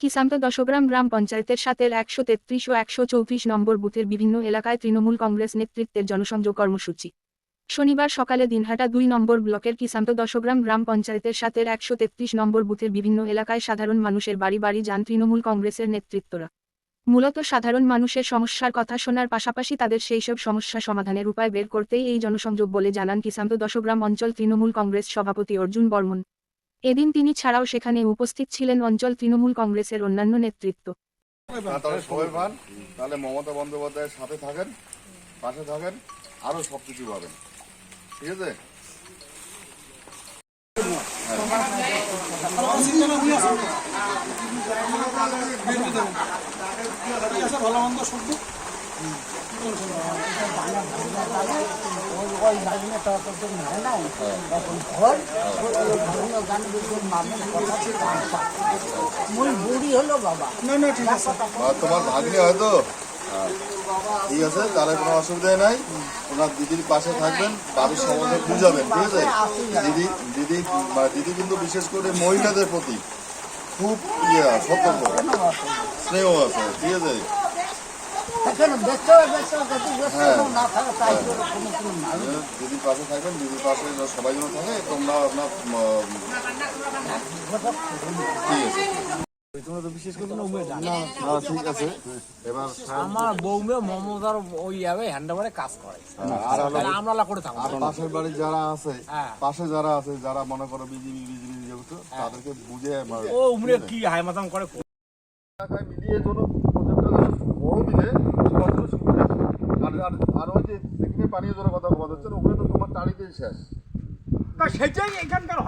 কিসান্ত দশগ্রাম গ্রাম পঞ্চায়েতের সাতের একশো তেত্রিশ ও একশো চৌত্রিশ নম্বর বুথের বিভিন্ন এলাকায় তৃণমূল কংগ্রেস নেতৃত্বের জনসংযোগ কর্মসূচি। শনিবার সকালে দিনহাটা দুই নম্বর ব্লকের কিসান্ত দশগ্রাম গ্রাম পঞ্চায়েতের সাতের একশো তেত্রিশ নম্বর বুথের বিভিন্ন এলাকায় সাধারণ মানুষের বাড়ি বাড়ি যান তৃণমূল কংগ্রেসের নেতৃত্বরা। মূলত সাধারণ মানুষের সমস্যার কথা শোনার পাশাপাশি তাদের সেই সব সমস্যা সমাধানের উপায় বের করতেই এই জনসংযোগ বলে জানান কিসান্ত দশগ্রাম অঞ্চল তৃণমূল কংগ্রেস সভাপতি অর্জুন বর্মন। এদিন তিনি ছাড়াও সেখানে উপস্থিত ছিলেন অঞ্চল তৃণমূল কংগ্রেসের অন্যান্য নেতৃত্ব। তাহলে সবাই পান তাহলে মমতা বন্দ্যোপাধ্যায়ের সাথে থাকেন পাশে থাকেন আরও সবকিছু পাবেন। ঠিক আছে? ভালো মন্দ তোমার ভাগ্নে হয়তো? ঠিক আছে, তাহলে কোনো অসুবিধা নাই। ওনার দিদির পাশে থাকবেন, বাড়ির সমাজে বুঝাবেন, ঠিক আছে? দিদি দিদি দিদি কিন্তু বিশেষ করে মহিলাদের প্রতি খুব ইয়ে সতর্ক, স্নেহ আছে, ঠিক আছে? দিদির পাশে থাকবেন দিদির পাশে সবাই যেন থাকে তোমরা আপনার ঠিক আছে। না, ঠিক আছে। এবার আমার বৌমে মমতার ওই যাবে হ্যান্ডওভারে কাজ করে। আর আমরা করে থাকব। পাশের বাড়ি যারা আছে হ্যাঁ। পাশে যারা আছে যারা মনে করো বিজিবি বিজিবি যেহেতু তাদেরকে বুঝে ও উমরে কি হাই মাতাম করে মিলিয়ে দিলে কতটা সুবিধা আর আর আর ওই যে সেখানে পানীয় জলের কথা কথা হচ্ছে না ওখানে তো তোমার টাড়িতেই শেষ। সেটাই এখানকার